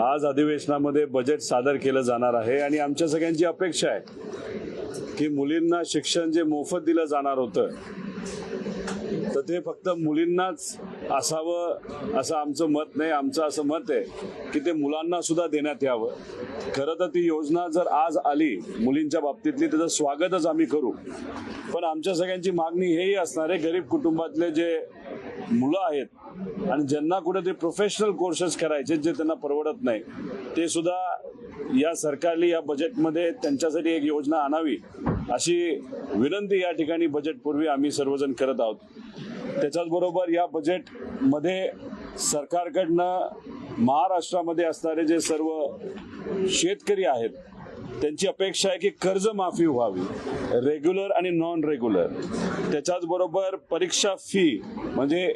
आज अधिवेशनामध्ये बजेट सादर केलं जाणार आहे आणि आमच्या सगळ्यांची अपेक्षा आहे की मुलींना शिक्षण जे मोफत दिलं जाणार होतं तर ते फक्त मुलींनाच असावं असं आमचं मत नाही. आमचं असं मत आहे की ते मुलांना सुद्धा देण्यात यावं. खरं तर ती योजना जर आज आली मुलींच्या बाबतीतली त्याचं स्वागतच आम्ही करू. पण आमच्या सगळ्यांची मागणी हेही असणार आहे गरीब कुटुंबातले जे मुलं आहेत. आणि ज्यांना कुठे ते प्रोफेशनल कोर्सेस करायचे जे त्यांना परवडत नाही ते सुद्धा या सरकारने या बजेटमध्ये त्यांच्यासाठी एक योजना आणावी अशी विनंती या ठिकाणी बजेटपूर्वी आम्ही सर्वजण करत आहोत. त्याच्याचबरोबर या बजेटमध्ये सरकारकडनं महाराष्ट्रामध्ये असणारे जे सर्व शेतकरी आहेत त्यांची अपेक्षा आहे की कर्जमाफी व्हावी रेग्युलर आणि नॉन रेग्युलर त्याच्याच बरोबर परीक्षा फी म्हणजे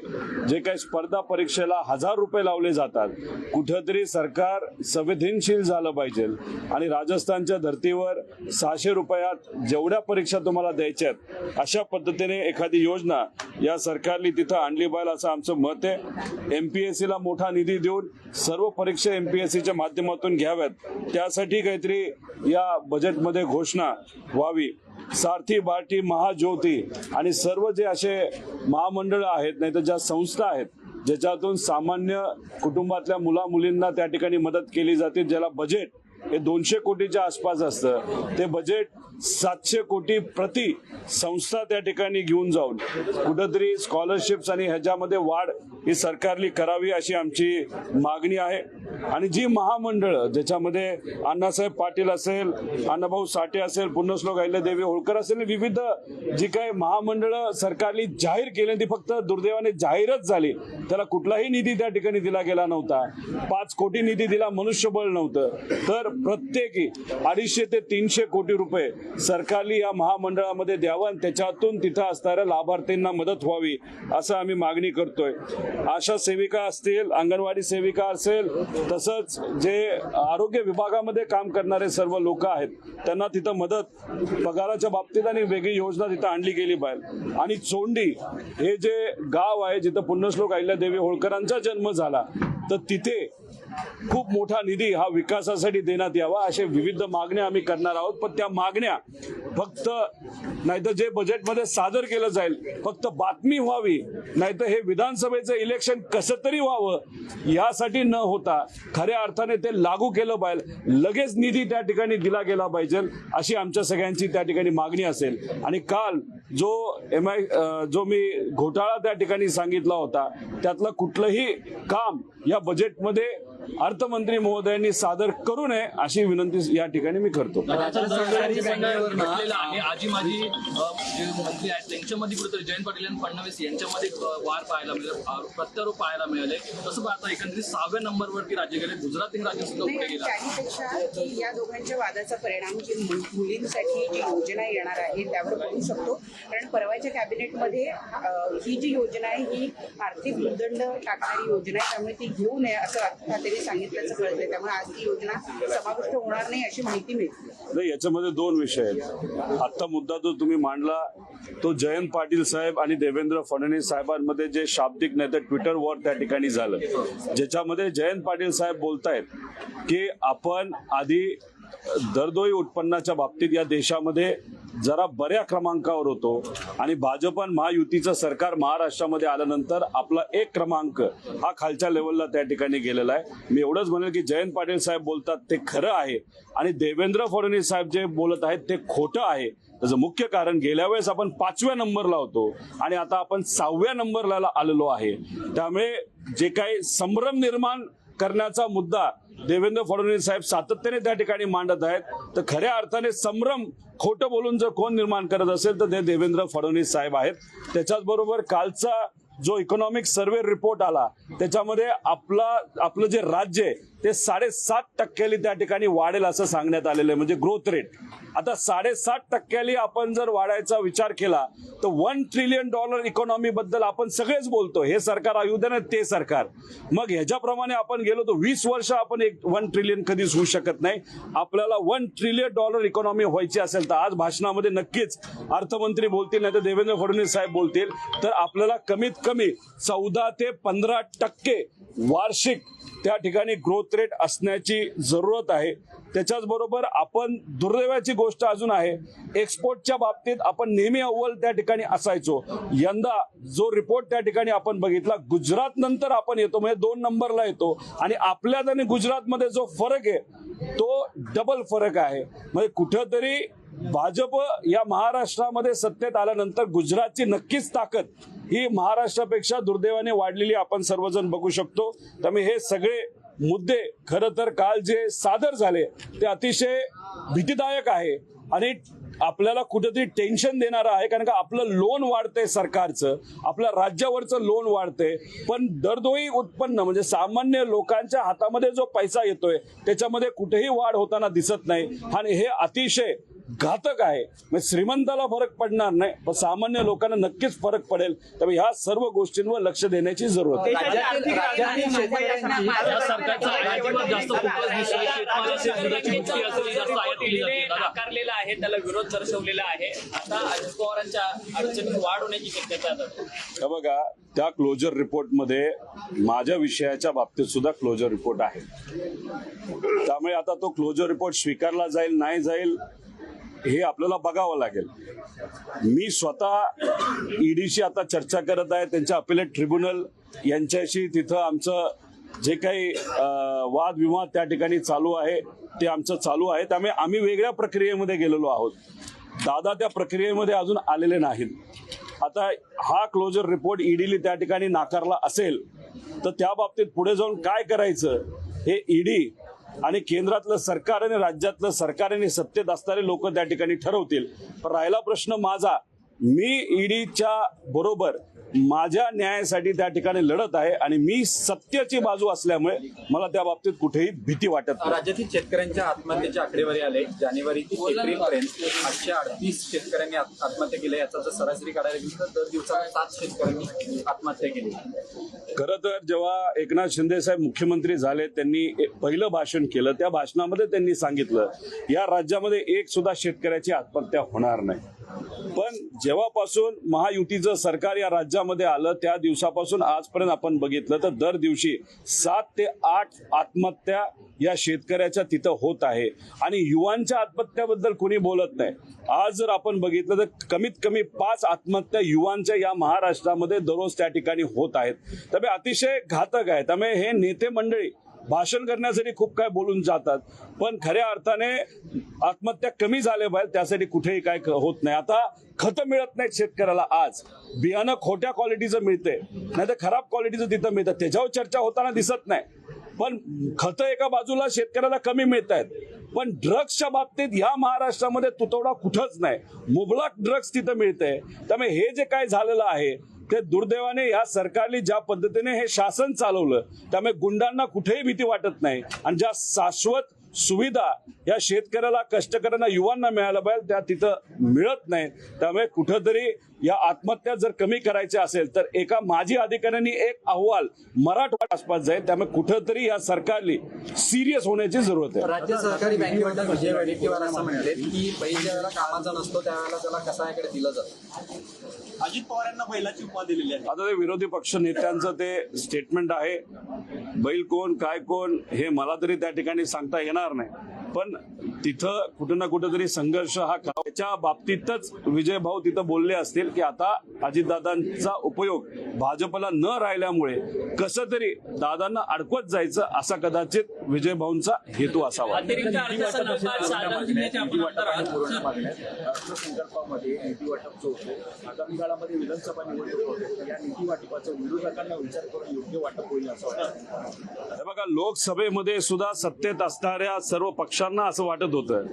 जे काही स्पर्धा परीक्षेला हजार रुपये लावले जातात कुठंतरी सरकार संवेदनशील झालं पाहिजे आणि राजस्थानच्या धर्तीवर सहाशे रुपयात जेवढ्या परीक्षा तुम्हाला द्यायच्या आहेत अशा पद्धतीने एखादी योजना या सरकारने तिथं आणली पाहिजे असं आमचं मत आहे. एम पी एस सीला मोठा निधी देऊन सर्व परीक्षा एम पी एस सीच्या माध्यमातून घ्याव्यात. त्यासाठी काहीतरी या बजेटमध्ये घोषणा व्हावी. सारथी बार्टी महाज्योती आणि सर्व जे असे महामंडळ आहेत नाही तर ज्या संस्था आहेत ज्याच्यातून सामान्य कुटुंबातल्या मुला मुलींना त्या ठिकाणी मदत केली जाते ज्याला बजेट हे दोनशे कोटीच्या आसपास असतं ते बजेट सातशे कोटी प्रति संस्था त्या ठिकाणी घेऊन जाऊन कुठंतरी स्कॉलरशिप्स आणि ह्याच्यामध्ये वाढ ही सरकारली करावी अशी आमची मागणी आहे. आणि जी महामंडळं ज्याच्यामध्ये अण्णासाहेब पाटील असेल अण्णाभाऊ साठे असेल पुण्यश्लोक अहिल्यादेवी होळकर असेल विविध जी काही महामंडळं सरकारने जाहीर केली ती फक्त दुर्दैवाने जाहीरच झाली. त्याला कुठलाही निधी त्या ठिकाणी दिला गेला नव्हता. पाच कोटी निधी दिला मनुष्यबळ नव्हतं. तर प्रत्येकी अडीचशे ते तीनशे कोटी रुपये सरकारली या महामंडळामध्ये द्यावं आणि त्याच्यातून तिथं असणाऱ्या लाभार्थींना मदत व्हावी असं आम्ही मागणी करतोय. आशा सेविका असतील अंगणवाडी सेविका असेल तसंच जे आरोग्य विभागामध्ये काम करणारे सर्व लोक आहेत त्यांना तिथं मदत पगाराच्या बाबतीत आणि वेगळी योजना तिथं आणली गेली पाहिजे. आणि चोंडी हे जे गाव आहे जिथं पुण्यश्लोक अहिल्यादेवी होळकरांचा जन्म झाला तर तिथे खूप मोठा निधी हा विकासासाठी देण्यात यावा असे विविध मागण्या आम्ही करणार आहोत. पण त्या मागण्या फक्त नाहीतर जे बजेटमध्ये सादर केलं जाईल फक्त बातमी व्हावी नाहीतर हे विधानसभेचं इलेक्शन कसं तरी व्हावं यासाठी न होता खऱ्या अर्थाने ते लागू केलं पाहिजे. लगेच निधी त्या ठिकाणी दिला गेला पाहिजे अशी आमच्या सगळ्यांची त्या ठिकाणी मागणी असेल. आणि काल जो एम आय जो मी घोटाळा त्या ठिकाणी सांगितला होता त्यातलं कुठलंही काम या बजेटमध्ये अर्थमंत्री महोदयांनी सादर करू नये अशी विनंती या ठिकाणी मी करतो. आजी जे मंत्री आहेत त्यांच्यामध्ये कुठेतरी जयंत पाटील आणि फडणवीस यांच्यामध्ये वार पाहायला मिळाले प्रत्यारोप पाहायला मिळाले. तसं पाहता एकंदरीत सहाव्या नंबरवरती राज्य गेले गुजरात राज्य सुद्धा नाही पुढे आणि गेला त्याहीपेक्षा की या दोघांच्या वादाचा परिणाम जी मुलींसाठी जी योजना येणार आहे त्यावर होऊ शकतो. कारण परवाच्या कॅबिनेटमध्ये ही जी योजना आहे ही आर्थिक भूदंड टाकणारी योजना आहे त्यामुळे ती घेऊ नये असं अर्थ खात्याने सांगितल्याचं कळतंय. त्यामुळे आज ती योजना समाविष्ट होणार नाही अशी माहिती मिळते. याच्यामध्ये दोन विषय आहेत. आत्ता मुद्दा जो तुम्ही मांडला तो जयंत पाटील साहेब आणि देवेंद्र फडणवीस साहेबांमध्ये जे शाब्दिक नाही तर ट्विटर वॉर त्या ठिकाणी झालं. ज्याच्यामध्ये जयंत पाटील साहेब बोलतायत की आपण आधी दरदोई उत्पन्नाच्या बाबतीत या देशामध्ये जरा बऱ्या क्रमांकावर होतो. आणि भाजप आणि महायुतीचं सरकार महाराष्ट्रामध्ये आल्यानंतर आपला एक क्रमांक हा खालच्या लेवलला त्या ठिकाणी गेलेला आहे. मी एवढंच म्हणेल की जयंत पाटील साहेब बोलतात ते खरं आहे. आणि देवेंद्र फडणवीस साहेब जे बोलत आहेत ते खोटं आहे. त्याचं मुख्य कारण गेल्या वेळेस आपण पाचव्या नंबरला होतो आणि आता आपण सहाव्या नंबरला आलेलो आहे. त्यामुळे जे काही संभ्रम निर्माण करण्याचा मुद्दा देवेंद्र फडणवीस साहेब सातत्याने त्या ठिकाणी मांडत आहेत. तर खऱ्या अर्थाने संभ्रम खोटं बोलून जर कोण निर्माण करत असेल तर ते देवेंद्र फडणवीस साहेब आहेत. त्याच्याच बरोबर कालचा जो इकॉनॉमिक सर्वे रिपोर्ट आला त्याच्यामध्ये आपला आपलं जे राज्य आहे ते साडेसात टक्क्याने त्या ठिकाणी वाढेल असं सांगण्यात आलेलं आहे. म्हणजे ग्रोथ रेट आता साडेसात टक्क्याली आपण जर वाढायचा विचार केला तर वन ट्रिलियन डॉलर इकॉनॉमी बद्दल आपण सगळेच बोलतो. हे सरकार अयोध्या ते सरकार. मग ह्याच्याप्रमाणे आपण गेलो तर वीस वर्ष आपण एक वन ट्रिलियन कधीच होऊ शकत नाही. आपल्याला वन ट्रिलियन डॉलर इकॉनॉमी व्हायची असेल तर आज भाषणामध्ये नक्कीच अर्थमंत्री बोलतील नाही तर देवेंद्र फडणवीस साहेब बोलतील. तर आपल्याला कमीत कमी चौदा ते पंधरा टक्के वार्षिक त्या ठिकाणी ग्रोथ रेट असण्याची जरूरत आहे. त्याच्याच बरोबर आपण दुर्दैवाची गोष्ट अजून आहे. एक्सपोर्टच्या बाबतीत आपण नेहमी अव्वल त्या ठिकाणी असायचो. यंदा जो रिपोर्ट त्या ठिकाणी आपण बघितला गुजरात नंतर आपण येतो म्हणजे दोन नंबरला येतो. आणि आपल्यात आणि गुजरातमध्ये जो फरक आहे तो डबल फरक आहे. म्हणजे कुठंतरी भाजप या महाराष्ट्रामध्ये सत्तेत आल्यानंतर गुजरातची नक्कीच ताकद ही महाराष्ट्रापेक्षा दुर्दैवाने वाढलेली आपण सर्वजण बघू शकतो. त्यामुळे हे सगळे मुद्दे खरं तर काल जे सादर झाले ते अतिशय भीतीदायक आहे. आणि आपल्याला कुठेतरी टेन्शन देणारं आहे कारण का आपलं लोन वाढतंय सरकारचं आपल्या राज्यावरचं लोन वाढतंय. पण दरदोई उत्पन्न म्हणजे सामान्य लोकांच्या हातामध्ये जो पैसा येतोय त्याच्यामध्ये कुठेही वाढ होताना दिसत नाही. आणि हे अतिशय घातक आहे. म्हणजे श्रीमंताला फरक पडणार नाही पण सामान्य लोकांना नक्कीच फरक पडेल. त्यामुळे ह्या सर्व गोष्टींवर लक्ष देण्याची जरूरत ही दादा नाकारलेला आहे त्याला विरोध दर्शवलेला आहे. आता अजित पवारांच्या अडचणीत वाढ होण्याची शक्यता हे बघा त्या क्लोजर रिपोर्टमध्ये माझ्या विषयाच्या बाबतीत सुद्धा क्लोजर रिपोर्ट आहे. त्यामुळे आता तो क्लोजर रिपोर्ट स्वीकारला जाईल नाही जाईल हे आपल्याला बघावं लागेल. मी स्वतः ईडीशी आता चर्चा करत आहे. त्यांच्या अपिलेट ट्रिब्युनल यांच्याशी तिथं आमचं जे काही वादविवाद त्या ठिकाणी चालू आहे ते आमचं चालू आहे. त्यामुळे आम्ही वेगळ्या प्रक्रियेमध्ये गेलेलो आहोत. दादा त्या प्रक्रियेमध्ये अजून आलेले नाहीत. आता हा क्लोजर रिपोर्ट ईडीने त्या ठिकाणी नाकारला असेल तर त्या बाबतीत पुढे जाऊन काय करायचं? हे ईडी आणि केंद्रातलं सरकार आणि राज्यातलं सरकार आणि सत्तेत असणारे लोक त्या ठिकाणी ठरवतील. पण राहिला प्रश्न माझा. मी ईडीच्या बरोबर माझ्या न्यायासाठी त्या ठिकाणी लढत आहे आणि मी सत्याची बाजू असल्यामुळे मला त्या बाबतीत कुठेही भीती वाटत नाही. राज्यातील शेतकऱ्यांच्या आत्महत्येची आकडेवारी आले. जानेवारी ते एप्रिल पर्यंत आठशे अडतीस शेतकऱ्यांनी आत- आत्महत्या केल्या याचा जर सरासरी काढायला गेली तर दर दिवसाला सात शेतकऱ्यांनी आत्महत्या केली. खरं तर जेव्हा एकनाथ शिंदे साहेब मुख्यमंत्री झाले त्यांनी पहिलं भाषण केलं. त्या भाषणामध्ये त्यांनी सांगितलं या राज्यामध्ये एक सुद्धा शेतकऱ्याची आत्महत्या होणार नाही. पण जेव्हापासून महायुतीचं सरकार या राज्यामध्ये आलं त्या दिवसापासून आजपर्यंत आपण बघितलं तर दर दिवशी सात ते आठ आत्महत्या या शेतकऱ्याच्या तिथं होत आहे. आणि युवांच्या आत्महत्याबद्दल कोणी बोलत नाही. आज जर आपण बघितलं तर कमीत कमी पाच आत्महत्या युवांच्या या महाराष्ट्रामध्ये दररोज त्या ठिकाणी होत आहेत. त्यामुळे अतिशय घातक आहे. त्यामुळे हे नेते मंडळी भाषण करण्यासाठी खूप काय बोलून जातात पण खऱ्या अर्थाने आत्महत्या कमी झाल्या पाहिजे त्यासाठी कुठेही काय क- होत नाही. आता खतं मिळत नाहीत शेतकऱ्याला आज. बियाणं खोट्या क्वालिटीचं मिळते नाही तर खराब क्वालिटीचं तिथं मिळतं त्याच्यावर चर्चा होताना दिसत नाही. पण खतं एका बाजूला शेतकऱ्याला कमी मिळत आहेत. पण ड्रग्सच्या बाबतीत या महाराष्ट्रामध्ये तुतवडा कुठंच नाही. मुबलक ड्रग्स तिथं मिळते. त्यामुळे हे जे काय झालेलं आहे ते दुर्दैवाने या सरकारने ज्या पद्धतीने हे शासन चालवलं त्यामुळे गुंडांना कुठेही भीती वाटत नाही. आणि ज्या शाश्वत सुविधा या शेतकऱ्याला कष्टकऱ्यांना युवांना मिळायला पाहिजे त्या तिथं मिळत नाही. त्यामुळे कुठंतरी या आत्महत्या जर कमी करायच्या असेल तर एका माजी अधिकाऱ्यांनी एक अहवाल मराठवाडा आसपास जाईल. त्यामुळे कुठंतरी या सरकारने सिरियस होण्याची जरूरत आहे. राज्य सहकारी बँकेबद्दल विजय वडेट्टीवार असं म्हणाले की पहिल्या वेळेला कामाचा नसतो त्यावेळेला त्याला कसायाकडे दिलं जातं? अजित पवार यांना बैलाची उपमा दिलेली आहे. आता ते विरोधी पक्ष नेत्यांचं ते स्टेटमेंट आहे. बैल कोण काय कोण हे मला तरी त्या ठिकाणी सांगता येणार नाही. पण तिथं कुठं ना कुठं तरी संघर्ष हा करावा. त्याच्या बाबतीतच विजय भाऊ तिथं बोलले असतील की आता अजितदादांचा उपयोग भाजपला न राहिल्यामुळे कसं तरी दादांना अडकवत जायचं असा कदाचित विजय भाऊंचा हेतू असावा. अतिरिक्त अर्थसंकल्पात काळामध्ये विधानसभा निवडणूक या नीती वाटपाचा विरोधकांना विचार करून योग्य वाटप होईल असं वाटतं. बघा लोकसभेमध्ये सुद्धा सत्तेत असणाऱ्या सर्व पक्षांना असं वाटत होतं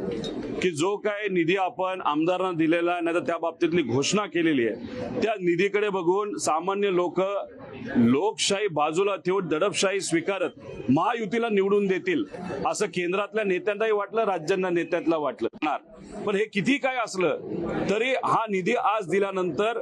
की जो काय निधी आपण आमदारांना दिलेला आहे नाही तर त्या बाबतीतली घोषणा केलेली आहे त्या निधीकडे बघून सामान्य लोक लोकशाही बाजूला ठेवून दडपशाही स्वीकारत महायुतीला निवडून देतील असं केंद्रातल्या नेत्यांनाही वाटलं राज्यांना नेत्यातला वाटलं. पण हे किती काय असलं तरी हा निधी आज दिल्यानंतर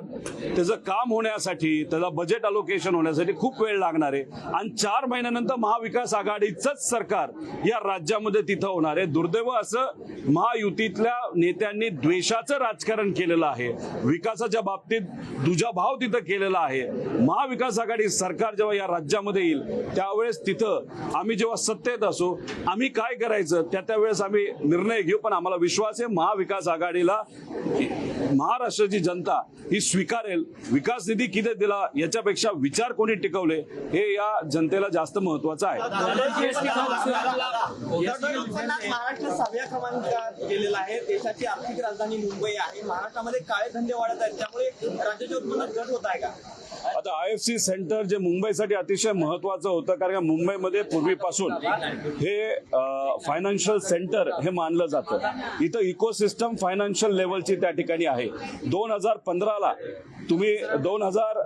त्याचं काम होण्यासाठी त्याचा बजेट अलोकेशन होण्यासाठी खूप वेळ लागणार आहे. आणि चार महिन्यानंतर महाविकास आघाडीचंच सरकार या राज्यामध्ये तिथं होणार आहे. दुर्दैव असं महायुतीतल्या नेत्यांनी द्वेषाचं राजकारण केलेलं आहे. विकासाच्या बाबतीत दुजाभाव तिथं केलेला आहे. महाविकास आघाडी सरकार जेव्हा या राज्यामध्ये येईल त्यावेळेस तिथं आम्ही जेव्हा सत्तेत असू आम्ही काय करायचं त्या त्यावेळेस आम्ही निर्णय घेऊ. पण आम्हाला विश्वास आहे महाविकास आघाडीला महाराष्ट्राची जनता ही स्वीकारेल. विकास निधी किती दिला याच्यापेक्षा विचार कोणी टिकवले हे या जनतेला जास्त महत्वाचं आहे. महाराष्ट्र देशाची आर्थिक राजधानी मुंबई आहे. महाराष्ट्रामध्ये काळे धंदे वाढत आहेत. त्यामुळे राज्याच्या उत्पन्नात घट होत आहे का? आता आय एफ सी सेंटर जे मुंबईसाठी अतिशय महत्वाचं होतं कारण का मुंबईमध्ये पूर्वीपासून हे फायनान्शियल सेंटर हे मानलं जातं. इथं इकोसिस्टम फायनान्शियल लेवलची त्या ठिकाणी आहे. दोन हजार पंधराला तुम्ही दोन हजार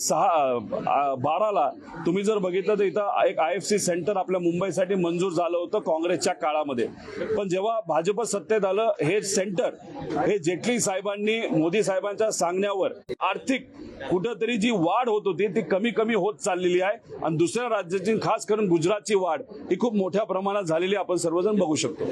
सहा बाराला तुम्ही जर बघितलं तर इथं एक आय एफ सी सेंटर आपल्या मुंबईसाठी मंजूर झालं होतं काँग्रेसच्या काळामध्ये. पण जेव्हा भाजप सत्तेत आलं हे सेंटर हे जेटली साहेबांनी मोदी साहेबांच्या सांगण्यावर आर्थिक कुठंतरी जी वाढ होत होती ती कमी कमी होत चाललेली आहे. आणि दुसऱ्या राज्याची खास करून गुजरातची वाढ ही खूप मोठ्या प्रमाणात झालेली आपण सर्वजण बघू शकतो.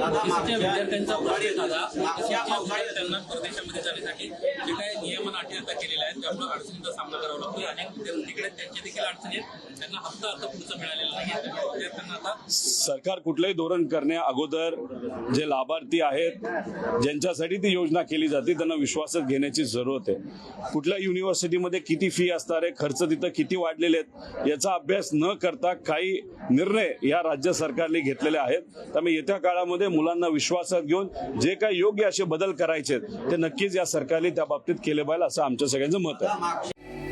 सरकार कुठलंही धोरण करण्या अगोदर जे लाभार्थी आहेत ज्यांच्यासाठी ती योजना केली जाते त्यांना विश्वासात घेण्याची जरूरत आहे. कुठल्या युनिव्हर्सिटीमध्ये किती किती फी असणार आहे खर्च तिथं किती वाढलेले आहेत याचा अभ्यास न करता काही निर्णय या राज्य सरकारने घेतलेले आहेत. त्यामुळे येत्या काळामध्ये मुलांना विश्वासात घेऊन जे काही योग्य असे बदल करायचे आहेत ते नक्कीच या सरकारने त्या बाबतीत केले पाहिजे असं आमच्या सगळ्यांचं मत आहे.